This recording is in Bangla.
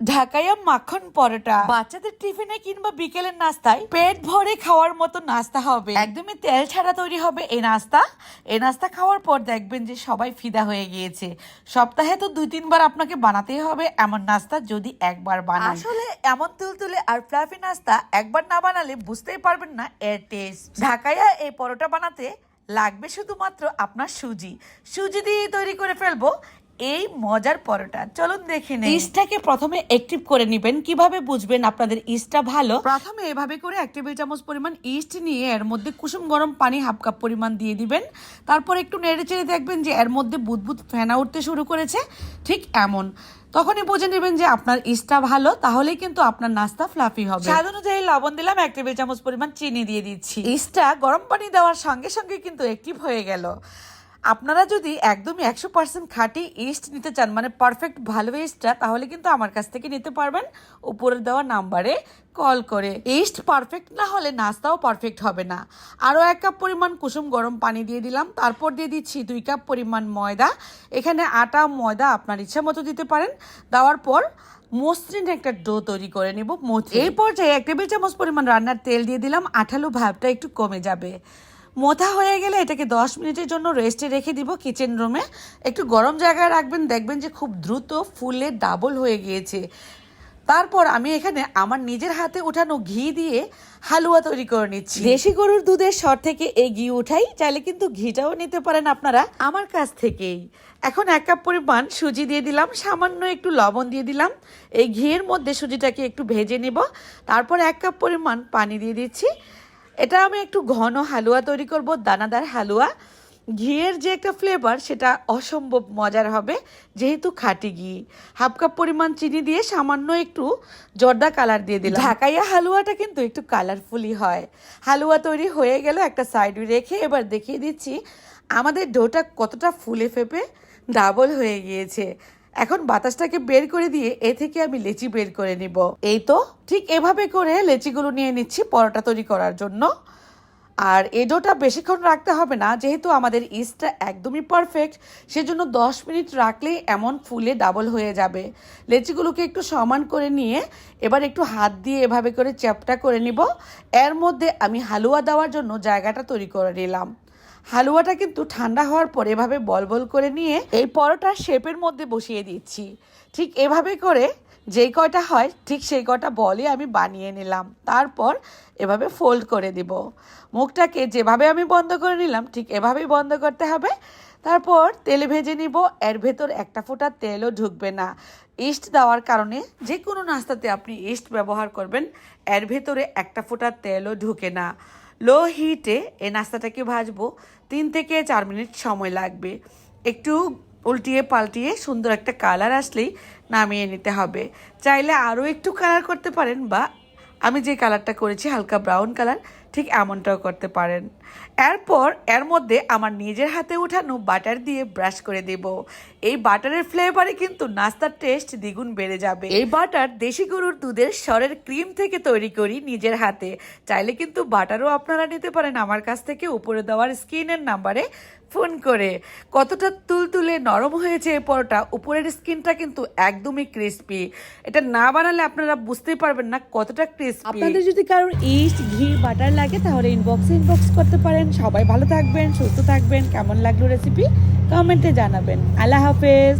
ঢাকাইয়া মাখন পরোটা। বাচ্চাদের টিফিনে কিংবা বিকেলের নাস্তায় পেট ভরে খাওয়ার মতো নাস্তা হবে। একদমই তেল ছাড়া তৈরি হবে এই নাস্তা। এই নাস্তা খাওয়ার পর দেখবেন যে সবাই ফিদা হয়ে গিয়েছে। সপ্তাহে তো দুই তিনবার আপনাকে বানাতেই হবে এমন নাস্তা যদি একবার বানান। আসলে এমন তুলতুলে আর ফ্লাফি নাস্তা একবার না বানালে বুঝতেই পারবেন না এর টেস্ট ঢাকাইয়া এই পরোটা বানাতে লাগবে শুধুমাত্র আপনার সুজি। সুজি দিয়ে তৈরি করে ফেলব এই মজার পরোটা। চলুন দেখে নিই। ইস্টটাকে প্রথমে অ্যাক্টিভ করে নেবেন। কীভাবে বুঝবেন আপনাদের ইস্টটা ভালো? প্রথমে এভাবে করে এক টেবিল চামচ পরিমাণ ইস্ট নিয়ে এর মধ্যে কুসুম গরম পানি হাফ কাপ পরিমাণ দিয়ে দিবেন। তারপর একটু নেড়ে চেড়ে দেখবেন যে এর মধ্যে বুদবুদ ফেনা উঠতে শুরু করেছে। ঠিক এমন। তখনই বুঝে নেবেন যে আপনার ইস্টটা ভালো তাহলেই কিন্তু আপনার নাস্তা ফ্লাফি হবে। স্বাদ অনুযায়ী লবণ দিলাম এক টেবিল চামচ পরিমাণ চিনি দিয়ে দিচ্ছি। ইস্টটা গরম পানি দেওয়ার সঙ্গে সঙ্গে কিন্তু অ্যাক্টিভ হয়ে গেল। আপনারা যদি একদমই একশো পার্সেন্ট খাঁটি ইস্ট নিতে চান মানে পারফেক্ট ভালো ইস্টটা তাহলে কিন্তু আমার কাছ থেকে নিতে পারবেন। উপরে দেওয়া নাম্বারে কল করে। ইস্ট পারফেক্ট না হলে নাস্তাও পারফেক্ট হবে না। আরও এক কাপ পরিমাণ কুসুম গরম পানি দিয়ে দিলাম। তারপর দিয়ে দিচ্ছি দুই কাপ পরিমাণ ময়দা। এখানে আটা ময়দা আপনার ইচ্ছা মতো দিতে পারেন। দেওয়ার পর মসৃণ একটা ডো তৈরি করে নেব। এই পর্যায়ে এক টেবিল চামচ পরিমাণ রান্নার তেল দিয়ে দিলাম। আঠালো ভাবটা একটু কমে যাবে। মোথা হয়ে গেলে এটাকে দশ মিনিটের জন্য রেস্টে রেখে দিব কিচেন রুমে একটু গরম জায়গায় রাখবেন দেখবেন যে খুব দ্রুত ফুলে ডাবল হয়ে গিয়েছে। তারপর আমি এখানে আমার নিজের হাতে উঠানো ঘি দিয়ে হালুয়া তৈরি করে নিচ্ছি। দেশি গরুর দুধের সর থেকে এই ঘি উঠাই চাইলে কিন্তু ঘিটাও নিতে পারেন আপনারা। আমার কাছ থেকেই। এখন এক কাপ পরিমাণ সুজি দিয়ে দিলাম সামান্য একটু লবণ দিয়ে দিলাম। এই ঘিয়ের মধ্যে সুজিটাকে একটু ভেজে নেব। তারপর এক কাপ পরিমাণ পানি দিয়ে দিচ্ছি। এটা আমি একটু ঘন হালুয়া তৈরি করব, দানাদার হালুয়া। ঘিয়ের যে একটা ফ্লেভার সেটা অসম্ভব মজার হবে, যেহেতু খাঁটি ঘি। হাফ কাপ পরিমাণ চিনি দিয়ে সামান্য একটু জর্দা কালার দিয়ে দিলাম। ঢাকাইয়া হালুয়াটা কিন্তু একটু কালারফুলই হয়। হালুয়া তৈরি হয়ে গেল একটা সাইডে রেখে এবার দেখিয়ে দিচ্ছি, আমাদের ডোটা কতটা ফুলে ফেপে ডাবল হয়ে গিয়েছে। এখন বাতাসটাকে বের করে দিয়ে এ থেকে আমি লেচি বের করে নিব। এই তো, ঠিক এভাবে করে লেচিগুলো নিয়ে নিচ্ছি পরোটা তৈরি করার জন্য। আর এই ডোটা বেশিক্ষণ রাখতে হবে না, যেহেতু আমাদের ইস্টটা একদমই পারফেক্ট সেজন্য দশ মিনিট রাখলেই এমন ফুলে ডাবল হয়ে যাবে। লেচিগুলোকে একটু সমান করে নিয়ে এবার একটু হাত দিয়ে এভাবে করে চ্যাপটা করে নিব। এর মধ্যে আমি হালুয়া দেওয়ার জন্য জায়গাটা তৈরি করে নিলাম। হালুয়াটা কিন্তু ঠান্ডা হওয়ার পর এভাবে বল বল করে নিয়ে এই পরোটার শেপের মধ্যে বসিয়ে দিচ্ছি। ঠিক এভাবে করে যেই কয়টা হয়, ঠিক সেই কয়টা বলই আমি বানিয়ে নিলাম। তারপর এভাবে ফোল্ড করে দিব। মুখটাকে যেভাবে আমি বন্ধ করে নিলাম, ঠিক এভাবেই বন্ধ করতে হবে। তারপর তেলে ভেজে নিব। এর ভেতর একটা ফোঁটা তেলও ঢুকবে না। ইস্ট দেওয়ার কারণে যে কোনো নাস্তাতে আপনি ইস্ট ব্যবহার করবেন। এর ভেতরে একটা ফোঁটা তেলও ঢুকে না। লো হিটে এই নাস্তাটাকে ভাজবো? তিন থেকে চার মিনিট সময় লাগবে। একটু উল্টিয়ে পাল্টিয়ে সুন্দর একটা কালার আসলেই নামিয়ে নিতে হবে। চাইলে আরও একটু কালার করতে পারেন বা আমি যে কালারটা করেছি, হালকা ব্রাউন কালার ঠিক এমনটাও করতে পারেন। এরপর এর মধ্যে আমার নিজের হাতে উঠানো বাটার দিয়ে ব্রাশ করে দেব। এই বাটারের ফ্লেভারে কিন্তু নাস্তার টেস্ট দ্বিগুণ বেড়ে যাবে। এই বাটার দেশি গরুর দুধের স্বরের ক্রিম থেকে তৈরি করি নিজের হাতে। চাইলে কিন্তু বাটারও আপনারা নিতে পারেন আমার কাছ থেকে উপরে দেওয়ার স্ক্রিনের নাম্বারে ফোন করে। কতটা তুলতুলে নরম হয়েছে এই পরোটা, উপরের স্কিনটা কিন্তু একদমই ক্রিস্পি এটা না বানালে আপনারা বুঝতেই পারবেন না কতটা ক্রিস্পি আপনাদের যদি কারোর ইস্ট ঘি বাটার লাগে তাহলে ইনবক্সে ইনবক্স করতে পারেন। সবাই ভালো থাকবেন, সুস্থ থাকবেন। কেমন লাগল রেসিপি কমেন্টে জানাবেন। আল্লাহ হাফেজ।